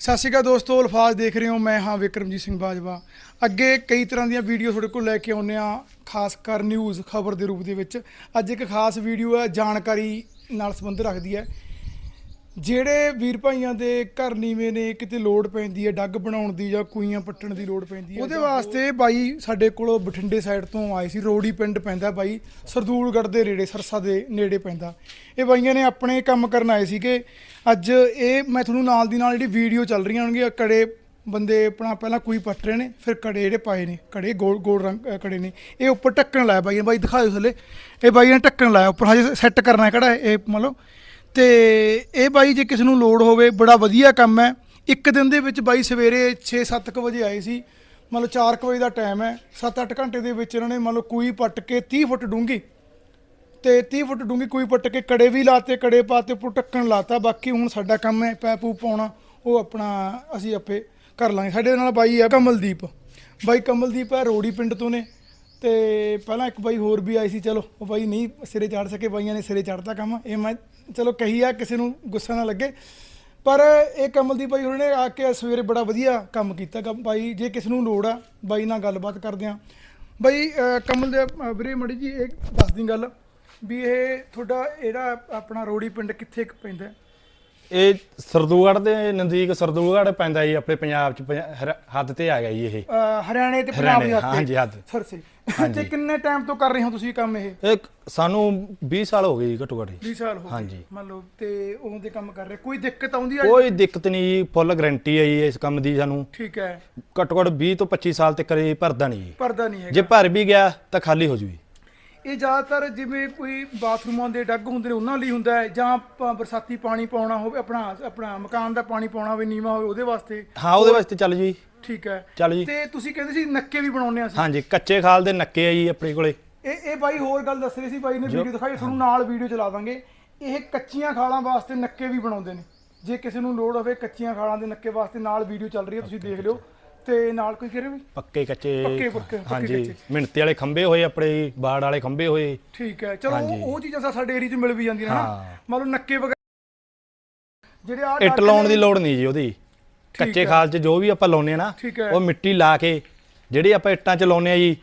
ਸਤਿ ਸ਼੍ਰੀ ਅਕਾਲ ਦੋਸਤੋ, ਅਲਫਾਜ਼ ਦੇਖ ਰਹੇ ਹੋ ਮੈਂ ਹਾਂ ਵਿਕਰਮਜੀਤ ਸਿੰਘ ਬਾਜਵਾ। ਅੱਗੇ ਕਈ ਤਰ੍ਹਾਂ ਦੀਆਂ ਵੀਡੀਓ ਤੁਹਾਡੇ ਕੋਲ ਲੈ ਕੇ ਆਉਂਦੇ ਆ ਖਾਸ ਕਰ ਨਿਊਜ਼ ਖਬਰ ਦੇ ਰੂਪ ਦੇ ਵਿੱਚ। ਅੱਜ ਇੱਕ ਖਾਸ ਵੀਡੀਓ ਹੈ, ਜਾਣਕਾਰੀ ਨਾਲ ਸੰਬੰਧ ਰੱਖਦੀ ਹੈ। ਜਿਹੜੇ ਵੀਰ ਭਾਈਆਂ ਦੇ ਘਰ ਨੀਵੇਂ ਨੇ ਕਿਤੇ ਲੋਡ ਪੈਂਦੀ ਹੈ ਡੱਗ ਬਣਾਉਣ ਦੀ ਜਾਂ ਕੂਈਆਂ ਪੱਟਣ ਦੀ ਲੋਡ ਪੈਂਦੀ ਹੈ ਉਹਦੇ ਵਾਸਤੇ ਬਾਈ ਸਾਡੇ ਕੋਲ ਬਠਿੰਡੇ ਸਾਈਡ ਤੋਂ ਆਏ ਸੀ ਰੋੜੀ ਪਿੰਡ ਪੈਂਦਾ ਬਾਈ ਸਰਦੂਲਗੜ੍ਹ ਦੇ ਨੇੜੇ ਸਰਸਾ ਦੇ ਨੇੜੇ ਪੈਂਦਾ। ਇਹ ਬਾਈਆਂ ਨੇ ਆਪਣੇ ਕੰਮ ਕਰਨ ਆਏ ਸੀਗੇ। ਅੱਜ ਇਹ ਮੈਂ ਤੁਹਾਨੂੰ ਨਾਲ ਦੀ ਨਾਲ ਜਿਹੜੀ ਵੀਡੀਓ ਚੱਲ ਰਹੀਆਂ ਹੋਣਗੀਆਂ ਕੜੇ ਬੰਦੇ ਆਪਣਾ ਪਹਿਲਾਂ ਕੋਈ ਪੱਟ ਰਹੇ ਨੇ ਫਿਰ ਕੜੇ ਜਿਹੜੇ ਪਾਏ ਨੇ ਕੜੇ ਗੋਲ ਗੋਲ ਰੰਗ ਕੜੇ ਨੇ ਇਹ ਉੱਪਰ ਢੱਕਣ ਲਾਇਆ ਬਾਈ ਨੇ ਬਾਈ ਦਿਖਾਓ ਥੱਲੇ। ਇਹ ਬਾਈ ਨੇ ਢੱਕਣ ਲਾਇਆ ਉੱਪਰ ਹਜੇ ਸੈੱਟ ਕਰਨਾ ਹੈ ਕਿਹੜਾ ਇਹ ਮੰਨ ਲਓ। ਤੇ ਇਹ ਬਾਈ ਜੇ ਕਿਸੇ ਨੂੰ ਲੋੜ ਹੋਵੇ, ਬੜਾ ਵਧੀਆ ਕੰਮ ਹੈ। ਇੱਕ ਦਿਨ ਦੇ ਵਿੱਚ ਬਾਈ ਸਵੇਰੇ 6-7 ਵਜੇ ਆਏ ਸੀ। ਮੰਨ ਲਓ 4 ਵਜੇ ਦਾ ਟਾਈਮ ਹੈ। 7-8 ਘੰਟੇ ਦੇ ਵਿੱਚ ਇਹਨਾਂ ਨੇ ਮੰਨ ਲਓ ਕੋਈ ਪੱਟ ਕੇ 30 ਫੁੱਟ ਡੂੰਘੀ। ਤੇ 30 ਫੁੱਟ ਡੂੰਘੀ ਕੋਈ ਪੱਟ ਕੇ ਕੜੇ ਵੀ ਲਾਤੇ, ਕੜੇ ਪਾਤੇ ਉੱਪਰ ਢੱਕਣ ਲਾਤਾ। ਬਾਕੀ ਹੁਣ ਸਾਡਾ ਕੰਮ ਹੈ ਪੈ ਪੂ ਪਾਉਣਾ, ਉਹ ਆਪਣਾ ਅਸੀਂ ਆਪੇ ਕਰ ਲਾਂਗੇ। ਸਾਡੇ ਨਾਲ ਬਾਈ ਹੈ ਕਮਲਦੀਪ। ਬਾਈ ਕਮਲਦੀਪ ਹੈ ਰੋੜੀ ਪਿੰਡ ਤੋਂ ਨੇ। ਤੇ ਪਹਿਲਾਂ ਇੱਕ ਬਾਈ ਹੋਰ ਵੀ ਆਈ ਸੀ ਚਲੋ ਉਹ ਬਾਈ ਨਹੀਂ ਸਿਰੇ ਚੜ ਸਕੇ ਬਾਈਆਂ ਨੇ ਸਿਰੇ ਚੜਤਾ ਕੰਮ ਇਹ ਮੈਂ ਚਲੋ ਕਹੀ ਆ ਕਿਸੇ ਨੂੰ ਗੁੱਸਾ ਨਾ ਲੱਗੇ ਪਰ ਇਹ ਕਮਲਦੀਪ ਬਾਈ ਉਹਨਾਂ ਨੇ ਆ ਕੇ ਸਵੇਰੇ ਬੜਾ ਵਧੀਆ ਕੰਮ ਕੀਤਾ ਕੰਮ ਬਾਈ ਜੇ ਕਿਸੇ ਨੂੰ ਲੋੜ ਆ ਬਾਈ ਨਾਲ ਗੱਲਬਾਤ ਕਰਦੇ ਆ ਬਾਈ ਕਮਲ ਦੇ ਵੀਰੇ ਮੜੀ ਜੀ ਇਹ ਦੱਸ ਦੀ ਗੱਲ ਵੀ ਇਹ ਤੁਹਾਡਾ ਇਹੜਾ ਆਪਣਾ ਰੋੜੀ ਪਿੰਡ ਕਿੱਥੇ ਪੈਂਦਾ? ਇਹ ਸਰਦੂਗੜ੍ਹ ਦੇ ਨਜ਼ਦੀਕ ਸਰਦੂਗੜ੍ਹ ਪੈਂਦਾ ਜੀ ਆਪਣੇ ਪੰਜਾਬ ਚ ਹੱਦ ਤੇ ਆ ਗਿਆ ਜੀ ਇਹ ਹਰਿਆਣੇ ਤੇ ਪੰਜਾਬ ਦੀ ਹੱਦ। ਹਾਂਜੀ, ਹੱਦ। ਸਰਸੇ ਤੇ। ਕਿੰਨੇ ਟਾਈਮ ਤੋਂ ਕਰ ਰਹੇ ਹੋ ਤੁਸੀਂ ਇਹ ਕੰਮ ਇਹ? ਇਹ ਸਾਨੂੰ 20 ਸਾਲ ਹੋ ਗਏ ਜੀ ਘੱਟੋ ਘੱਟ ਜੀ। 20 ਸਾਲ ਹੋ ਗਏ। ਹਾਂਜੀ। ਮੰਨ ਲਓ ਤੇ ਉਹ ਦੇ ਕੰਮ ਕਰ ਰਹੇ। ਕੋਈ ਦਿੱਕਤ ਆਉਂਦੀ ਹੈ ਕੋਈ ਦਿੱਕਤ ਨਹੀਂ ਜੀ ਫੁੱਲ ਗਾਰੰਟੀ ਹੈ ਜੀ ਇਸ ਕੰਮ ਦੀ ਸਾਨੂੰ। ਠੀਕ ਹੈ। ਘੱਟੋ ਘੱਟ 20 ਤੋਂ 25 ਸਾਲ ਤੱਕ ਇਹ ਭਰਦਾ ਨਹੀਂ ਜੀ। ਪਰਦਾ ਨਹੀਂ ਹੈਗਾ। ਜੇ ਭਰ ਵੀ ਗਿਆ ਤਾਂ ਖਾਲੀ ਹੋ ਜੂਗੀ। ਇਹ ਜ਼ਿਆਦਾਤਰ ਜਿਵੇਂ ਕੋਈ ਬਾਥਰੂਮਾਂ ਦੇ ਡੱਗ ਹੁੰਦੇ ਨੇ ਉਹਨਾਂ ਲਈ ਹੁੰਦਾ ਹੈ ਜਾਂ ਬਰਸਾਤੀ ਪਾਣੀ ਪਾਉਣਾ ਹੋਵੇ ਆਪਣਾ ਆਪਣਾ ਮਕਾਨ ਦਾ ਪਾਣੀ ਪਾਉਣਾ ਹੋਵੇ ਨੀਵਾ ਹੋਵੇ ਉਹਦੇ ਵਾਸਤੇ। ਹਾਂ ਉਹਦੇ ਵਾਸਤੇ ਚੱਲ ਜੀ। ਠੀਕ ਹੈ। ਚੱਲ ਜੀ। ਤੇ ਤੁਸੀਂ ਕਹਿੰਦੇ ਸੀ ਨੱਕੇ ਵੀ ਬਣਾਉਣੇ ਆ ਸੀ ਹਾਂਜੀ ਕੱਚੇ ਖਾਲ ਦੇ ਨੱਕੇ ਆ ਜੀ ਆਪਣੇ ਕੋਲੇ। ਇਹ ਇਹ ਬਾਈ ਹੋਰ ਗੱਲ ਦੱਸ ਰਹੀ ਸੀ ਬਾਈ ਨੇ ਵੀਡੀਓ ਦਿਖਾਈ ਤੁਹਾਨੂੰ ਨਾਲ ਵੀਡੀਓ ਚਲਾ ਦਾਂਗੇ। ਇਹ ਕੱਚੀਆਂ ਖਾਲਾਂ ਵਾਸਤੇ ਨੱਕੇ ਵੀ ਬਣਾਉਂਦੇ ਨੇ। ਜੇ ਕਿਸੇ ਨੂੰ ਲੋੜ ਹੋਵੇ ਕੱਚੀਆਂ ਖਾਲਾਂ ਦੇ ਨੱਕੇ ਵਾਸਤੇ ਨਾਲ ਵੀਡੀਓ ਚੱਲ ਰਹੀ ਹੈ ਤੁਸੀਂ ਦੇਖ ਲਿਓ। ਤੇ ਨਾਲ ਕੋਈ ਕਹੇ ਵੀ? ਪੱਕੇ ਕੱਚੇ ਪੱਕੇ- ਪੱਕੇ- ਹਾਂਜੀ ਕੱਚੇ। ਵਾਲੇ ਖੰਬੇ ਹੋਏ ਆਪਣੇ ਜੀ, ਬਾੜ ਵਾਲੇ ਖੰਬੇ ਹੋਏ। ਠੀਕ ਹੈ ਚਲੋ ਉਹ- ਉਹ ਚੀਜ਼ਾਂ ਤਾਂ ਸਾਡੇ ਏਰੀਆ 'ਚ ਮਿਲ ਵੀ ਜਾਂਦੀਆਂ ਹਾਂ। ਮੰਨ ਲਓ ਨੱਕੇ ਵਗੈਰਾ ਜਿਹੜੇ ਆ ਇੱਟ ਲਾਉਣ ਦੀ ਲੋੜ ਨਹੀਂ ਜੀ ਉਹਦੀ। ਕੱਚੇ ਖਾਲ 'ਚ ਜੋ ਵੀ ਆਪਾਂ ਲਾਉਨੇ ਆ ਨਾ ਠੀਕ ਹੈ। ਉਹ ਮਿੱਟੀ ਲਾ ਕੇ ਜਿਹੜੀ ਆਪਾਂ ਇੱਟਾਂ 'ਚ ਲਾਉਨੇ ਆ ਜੀ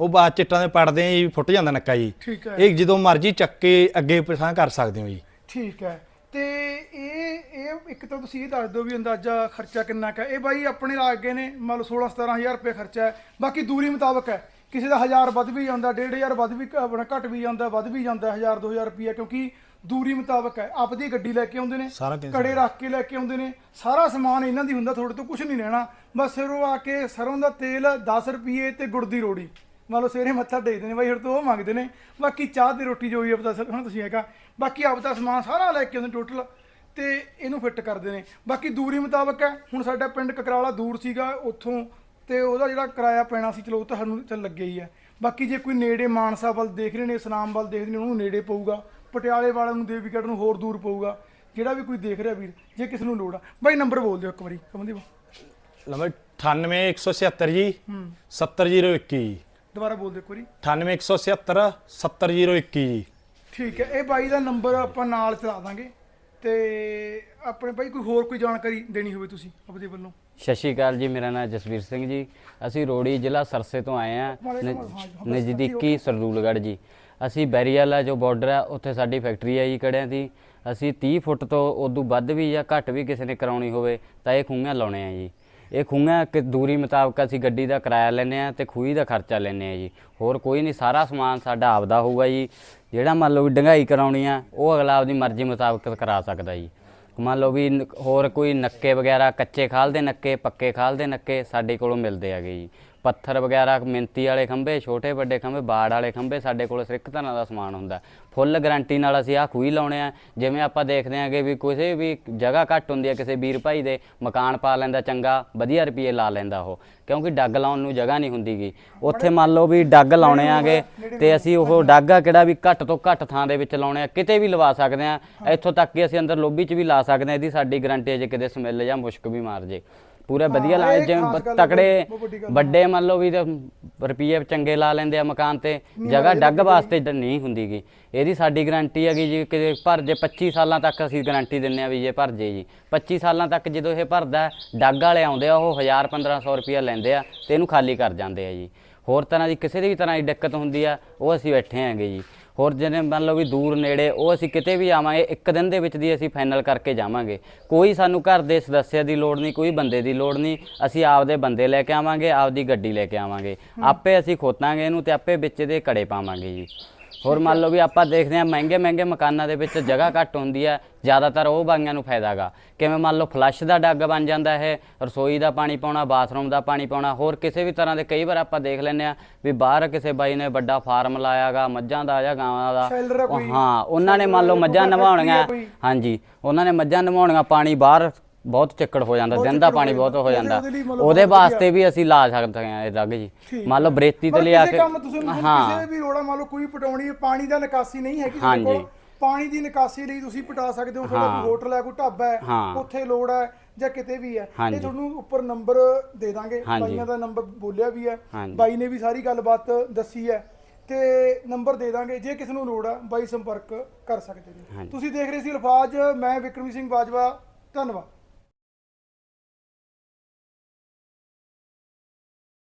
ਉਹ ਬਾਅਦ 'ਚ ਇੱਟਾਂ ਦੇ ਪੜਦੇ ਆ ਜੀ ਫੁੱਟ ਜਾਂਦਾ ਨੱਕਾ ਜੀ। ਠੀਕ ਹੈ। ਇਹ ਜਦੋਂ ਮਰਜ਼ੀ ਚੱਕ ਕੇ ਅੱਗੇ ਪਿਛਾਂ ਕਰ ਸਕਦੇ ਹੋ ਜੀ। ਠੀਕ ਹੈ। ਤੇ ਇਹ ਇਹ ਇੱਕ ਤਾਂ ਤੁਸੀਂ ਇਹ ਦੱਸ ਦਿਓ ਵੀ ਅੰਦਾਜ਼ਾ ਖਰਚਾ ਕਿੰਨਾ ਕੁ ਹੈ। ਇਹ ਬਾਈ ਆਪਣੇ ਲਾਗੇ ਨੇ ਮੰਨ ਲਓ 16 17000 ਰੁਪਏ ਖਰਚਾ ਹੈ। ਬਾਕੀ ਦੂਰੀ ਮੁਤਾਬਕ ਹੈ। ਕਿਸੇ ਦਾ 1000 ਵੱਧ ਵੀ ਜਾਂਦਾ 1500 ਵੱਧ ਵੀ ਆਪਣਾ ਘਟ ਵੀ ਜਾਂਦਾ ਵੱਧ ਵੀ ਜਾਂਦਾ 1000 2000 ਰੁਪਏ ਕਿਉਂਕਿ ਦੂਰੀ ਮੁਤਾਬਕ ਹੈ। ਆਪਦੀ ਗੱਡੀ ਲੈ ਕੇ ਆਉਂਦੇ ਨੇ ਸਾਰਾ ਕੜੇ ਰੱਖ ਕੇ ਲੈ ਕੇ ਆਉਂਦੇ ਨੇ ਸਾਰਾ ਸਮਾਨ ਇਹਨਾਂ ਦੀ ਹੁੰਦਾ ਤੁਹਾਡੇ ਤੋਂ ਕੁਝ ਨਹੀਂ ਲੈਣਾ। ਬਸ ਉਹ ਆ ਕੇ ਸਰੋਂ ਦਾ ਤੇਲ 10 ਰੁਪਏ ਤੇ ਗੁੜ ਦੀ ਰੋੜੀ। ਮੰਨ ਲਓ ਸਵੇਰੇ ਮੱਥਾ ਟੇਕਦੇ ਨੇ ਬਾਈ ਫਿਰ ਤੋਂ ਉਹ ਮੰਗਦੇ ਨੇ। ਬਾਕੀ ਚਾਹ ਦੀ ਰੋਟੀ ਜੋ ਵੀ ਆਪਦਾ ਹੁਣ ਤੁਸੀਂ ਹੈਗਾ ਬਾਕੀ ਆਪਦਾ ਸਮਾਨ ਸਾਰਾ ਲੈ ਕੇ ਆਉਂਦੇ ਟੋਟਲ ਤੇ ਇਹਨੂੰ ਫਿੱਟ ਕਰਦੇ ਨੇ। ਬਾਕੀ ਦੂਰੀ ਮੁਤਾਬਕ ਹੈ ਹੁਣ ਸਾਡਾ ਪਿੰਡ ਕਕਰਾਲਾ ਦੂਰ ਸੀਗਾ ਉੱਥੋਂ ਤੇ ਉਹਦਾ ਜਿਹੜਾ ਕਿਰਾਇਆ ਪੈਣਾ ਸੀ ਚਲੋ ਉਹ ਤਾਂ ਸਾਨੂੰ ਚੱਲ ਲੱਗਿਆ ਹੀ ਹੈ। ਬਾਕੀ ਜੇ ਕੋਈ ਨੇੜੇ ਮਾਨਸਾ ਵੱਲ ਦੇਖ ਰਹੇ ਨੇ ਇਸਲਾਮ ਵੱਲ ਦੇਖਦੇ ਨੇ ਉਹਨੂੰ ਨੇੜੇ ਪਊਗਾ। ਪਟਿਆਲੇ ਵਾਲਿਆਂ ਨੂੰ ਦੇਵੀਗੜ੍ਹ ਨੂੰ ਹੋਰ ਦੂਰ ਪਊਗਾ। ਜਿਹੜਾ ਵੀ ਕੋਈ ਦੇਖ ਰਿਹਾ ਵੀਰ ਜੇ ਕਿਸੇ ਨੂੰ ਲੋੜ ਆ। ਬਾਈ ਨੰਬਰ ਬੋਲ ਦਿਓ ਇੱਕ ਵਾਰੀ ਕਮਨਦੀਪ ਨੰਬਰ 98177 ਜੀ 70021 ਜੀ ਦੁਬਾਰਾ ਬੋਲ ਦਿਓ ਇੱਕ ਵਾਰੀ। 98177 70021 ਜੀ। ਠੀਕ ਹੈ ਇਹ ਬਾਈ ਦਾ ਨੰਬਰ ਆਪਾਂ ਨਾਲ ਚਲਾ ਦਾਂਗੇ। ਤੇ ਆਪਣੇ ਬਾਈ ਕੋਈ ਹੋਰ ਕੋਈ ਜਾਣਕਾਰੀ ਦੇਣੀ ਹੋਵੇ ਤੁਸੀਂ ਆਪਦੇ ਵੱਲੋਂ? ਸਤਿ ਸ਼੍ਰੀ ਅਕਾਲ ਜੀ ਮੇਰਾ ਨਾਮ ਜਸਵੀਰ ਸਿੰਘ ਜੀ। ਅਸੀਂ ਰੋੜੀ ਜ਼ਿਲ੍ਹਾ ਸਰਸੇ ਤੋਂ ਆਏ ਆ ਨਜ਼ਦੀਕੀ ਸਰਦੂਲਗੜ੍ਹ ਜੀ। ਅਸੀਂ ਬੈਰੀਵਾਲਾ ਜੋ ਬਾਰਡਰ ਆ ਉੱਥੇ ਸਾਡੀ ਫੈਕਟਰੀ ਆ ਜੀ ਕੜਿਆਂ ਦੀ। ਅਸੀਂ 30 ਫੁੱਟ ਤੋਂ ਉਦੋਂ ਵੱਧ ਵੀ ਜਾਂ ਘੱਟ ਵੀ ਕਿਸੇ ਨੇ ਕਰਾਉਣੀ ਹੋਵੇ ਤਾਂ ਇਹ ਖੂੰਹਾਂ ਲਾਉਣੇ ਆ ਜੀ। ਇਹ ਖੂਹਾਂ ਕਿ ਦੂਰੀ ਮੁਤਾਬਕ ਅਸੀਂ ਗੱਡੀ ਦਾ ਕਿਰਾਇਆ ਲੈਂਦੇ ਆ ਤੇ ਖੂਹੀ ਦਾ ਖਰਚਾ ਲੈਂਦੇ ਆ ਜੀ। ਹੋਰ ਕੋਈ ਨਹੀਂ, ਸਾਰਾ ਸਮਾਨ ਸਾਡਾ ਆਪਦਾ ਹੋਊਗਾ ਜੀ। ਜਿਹੜਾ ਮੰਨ ਲਓ ਵੀ ਡੰਗਾਈ ਕਰਾਉਣੀ ਆ, ਉਹ ਅਗਲਾ ਆਪਦੀ ਮਰਜ਼ੀ ਮੁਤਾਬਕ ਕਰਾ ਸਕਦਾ ਜੀ। ਮੰਨ ਲਓ ਵੀ ਨ- ਹੋਰ ਕੋਈ ਨੱਕੇ ਵਗੈਰਾ ਕੱਚੇ ਖਾਲ ਦੇ ਨੱਕੇ, ਪੱਕੇ ਖਾਲ ਦੇ ਨੱਕੇ ਸਾਡੇ ਕੋਲੋਂ ਮਿਲਦੇ ਹੈਗੇ ਜੀ। ਪੱਥਰ ਵਗੈਰਾ, ਮਿੰਤੀ ਵਾਲੇ ਖੰਭੇ, ਛੋਟੇ ਵੱਡੇ ਖੰਭੇ, ਬਾੜ ਵਾਲੇ ਖੰਭੇ ਸਾਡੇ ਕੋਲ ਸਿਰਕ ਤਰ੍ਹਾਂ ਦਾ ਸਮਾਨ ਹੁੰਦਾ। ਫੁੱਲ ਗਾਰੰਟੀ ਨਾਲ ਅਸੀਂ ਆਹ ਖੂਹੀ ਲਾਉਣੇ ਆ। ਜਿਵੇਂ ਆਪਾਂ ਦੇਖਦੇ ਆਂਗੇ ਵੀ ਕਿਸੇ ਵੀ ਜਗ੍ਹਾ ਘੱਟ ਹੁੰਦੀ ਹੈ ਕਿਸੇ ਵੀਰ ਭਾਈ ਦੇ, ਮਕਾਨ ਪਾ ਲੈਂਦਾ ਚੰਗਾ, ਵਧੀਆ ਰੁਪਏ ਲਾ ਲੈਂਦਾ ਉਹ। ਕਿਉਂਕਿ ਡੱਗ ਲਾਉਣ ਨੂੰ ਜਗ੍ਹਾ ਨਹੀਂ ਹੁੰਦੀਗੀ ਉੱਥੇ ਮੰਨ ਲਓ ਵੀ ਡੱਗ ਲਾਉਣੇ ਆਗੇ ਤੇ ਅਸੀਂ ਉਹ ਡੱਗ ਆ ਕਿਹੜਾ ਵੀ ਘੱਟ ਤੋਂ ਘੱਟ ਥਾਂ ਦੇ ਵਿੱਚ ਲਾਉਣੇ ਆ, ਕਿਤੇ ਵੀ ਲਵਾ ਸਕਦੇ ਆ। ਇੱਥੋਂ ਤੱਕ ਕਿ ਅਸੀਂ ਅੰਦਰ ਲੋਬੀ 'ਚ ਵੀ ਲਾ ਸਕਦੇ ਆ, ਇਹਦੀ ਸਾਡੀ ਗਾਰੰਟੀ ਹੈ ਜੇ ਕਿਤੇ ਸਮੈਲ ਜਾਂ ਮੁਸ਼ਕ ਵੀ ਮਾਰ ਜੇ। ਪੂਰੇ ਵਧੀਆ ਇਹ ਜਿਵੇਂ ਤਕੜੇ ਵੱਡੀ ਮੰਨ ਲਓ ਵੀ ਰੁਪਏ ਚੰਗੇ ਲਾ ਲੈਂਦੇ ਆ ਮਕਾਨ ਤੇ ਜਗ੍ਹਾ ਡੱਗ ਵਾਸਤੇ ਨਹੀਂ ਹੁੰਦੀਗੀ ਇਹਦੀ ਸਾਡੀ ਗਾਰੰਟੀ ਹੈਗੀ ਜੀ ਕਿ ਭਰ ਜੇ 25 ਸਾਲਾਂ ਤੱਕ ਅਸੀਂ ਗਾਰੰਟੀ ਦਿੰਨੇ ਆ ਵੀ ਜੇ ਭਰ ਜੇ ਜੀ। 25 ਸਾਲਾਂ ਤੱਕ ਜਦੋਂ ਇਹ ਭਰਦਾ ਡੱਗ ਵਾਲੇ ਆਉਂਦੇ ਆ ਉਹ 1000 1500 ਰੁਪਏ ਲੈਂਦੇ ਆ ਤੇ ਇਹਨੂੰ ਖਾਲੀ ਕਰ ਜਾਂਦੇ ਆ ਜੀ। ਹੋਰ ਤਰ੍ਹਾਂ ਦੀ ਕਿਸੇ ਦੀ ਵੀ ਤਰ੍ਹਾਂ ਦੀ ਦਿੱਕਤ ਹੁੰਦੀ ਆ ਉਹ ਅਸੀਂ ਬੈਠੇ ਆਂਗੇ ਜੀ। ਹੋਰ ਜਿਹਨੇ ਮੰਨ ਲਓ ਵੀ ਦੂਰ ਨੇੜੇ ਉਹ ਅਸੀਂ ਕਿਤੇ ਵੀ ਆਵਾਂਗੇ ਇੱਕ ਦਿਨ ਦੇ ਵਿੱਚ ਦੀ ਅਸੀਂ ਫਾਈਨਲ ਕਰਕੇ ਜਾਵਾਂਗੇ। ਕੋਈ ਸਾਨੂੰ ਘਰ ਦੇ ਸਦੱਸਿਆ ਦੀ ਲੋੜ ਨਹੀਂ ਕੋਈ ਬੰਦੇ ਦੀ ਲੋੜ ਨਹੀਂ। ਅਸੀਂ ਆਪਦੇ ਬੰਦੇ ਲੈ ਕੇ ਆਵਾਂਗੇ ਆਪਦੀ ਗੱਡੀ ਲੈ ਕੇ ਆਵਾਂਗੇ। ਆਪੇ ਅਸੀਂ ਖੋਤਾਂਗੇ ਇਹਨੂੰ ਤੇ ਆਪੇ ਵਿੱਚ ਦੇ ਕੜੇ ਪਾਵਾਂਗੇ ਜੀ। ਹੋਰ ਮੰਨ ਲਓ ਵੀ ਆਪਾਂ ਦੇਖਦੇ ਹਾਂ ਮਹਿੰਗੇ ਮਹਿੰਗੇ ਮਕਾਨਾਂ ਦੇ ਵਿੱਚ ਜਗ੍ਹਾ ਘੱਟ ਹੁੰਦੀ ਹੈ ਜ਼ਿਆਦਾਤਰ ਉਹ ਬਾਈਆਂ ਨੂੰ ਫਾਇਦਾਗਾ ਕਿਵੇਂ ਮੰਨ ਲਓ ਫਲੱਸ਼ ਦਾ ਡੱਗ ਬਣ ਜਾਂਦਾ ਹੈ ਰਸੋਈ ਦਾ ਪਾਣੀ ਪਾਉਣਾ ਬਾਥਰੂਮ ਦਾ ਪਾਣੀ ਪਾਉਣਾ ਹੋਰ ਕਿਸੇ ਵੀ ਤਰ੍ਹਾਂ ਦੇ ਕਈ ਵਾਰ ਆਪਾਂ ਦੇਖ ਲੈਂਦੇ ਆ ਵੀ ਬਾਹਰ ਕਿਸੇ ਬਾਈ ਨੇ ਵੱਡਾ ਫਾਰਮ ਲਾਇਆਗਾ ਮੱਝਾਂ ਦਾ ਜਾਂ ਗਾਵਾਂ ਆ ਦਾ ਹਾਂ ਉਹਨਾਂ ਨੇ ਮੰਨ ਲਓ ਮੱਝਾਂ ਆ ਨਵਾਉਣੀਆਂ। ਹਾਂਜੀ ਉਹਨਾਂ ਨੇ ਮੱਝਾਂ ਨਵਾਉਣੀਆਂ ਪਾਣੀ ਬਾਹਰ ਬਹੁਤ ਚਿੱਕੜ ਹੋ ਜਾਂਦਾ ਦਿਨ ਦਾ ਪਾਣੀ ਬਹੁਤ ਹੋ ਜਾਂਦਾ। ਉਹਦੇ ਵਾਸਤੇ ਵੀ ਅਸੀਂ ਲਾ ਸਕਦੇ ਹਾਂ ਇਹ ਡੱਗ ਜੀ ਮੰਨ ਲਓ ਬਰੇਤੀ ਤੇ ਲਿਆ ਕੇ ਹਾਂ ਕਿਸੇ ਵੀ ਰੋੜਾ ਮੰਨ ਲਓ ਕੋਈ ਪਟਾਉਣੀ ਪਾਣੀ ਦਾ ਨਿਕਾਸੀ ਨਹੀਂ ਹੈਗੀ ਹਾਂਜੀ। ਪਾਣੀ ਦੀ ਨਿਕਾਸੀ ਲਈ ਤੁਸੀਂ ਪਟਾ ਸਕਦੇ ਹੋ ਤੁਹਾਡਾ। ਕੋਈ ਹੋਟਲ ਹੈ ਕੋਈ ਢਾਬਾ ਹੈ। ਉੱਥੇ ਲੋੜ ਹੈ ਜਾਂ ਕਿਤੇ ਵੀ ਹੈ। ਇਹ ਤੁਹਾਨੂੰ ਉੱਪਰ ਨੰਬਰ ਦੇ ਦਾਂਗੇ। ਬਾਈਆਂ ਦਾ ਨੰਬਰ ਬੋਲਿਆ ਵੀ ਹੈ। ਬਾਈ ਨੇ ਵੀ ਸਾਰੀ ਗੱਲਬਾਤ ਦੱਸੀ ਹੈ ਤੇ ਨੰਬਰ ਦੇ ਦਾਂਗੇ ਜੇ ਕਿਸੇ ਨੂੰ ਲੋੜ ਹੈ ਬਾਈ ਸੰਪਰਕ ਕਰ ਸਕਦੇ ਨੇ। ਤੁਸੀਂ ਦੇਖ ਰਹੇ ਸੀ ਅਲਫਾਜ਼ ਮੈਂ ਵਿਕਰਮੀ ਸਿੰਘ ਬਾਜਵਾ ਧੰਨਵਾਦ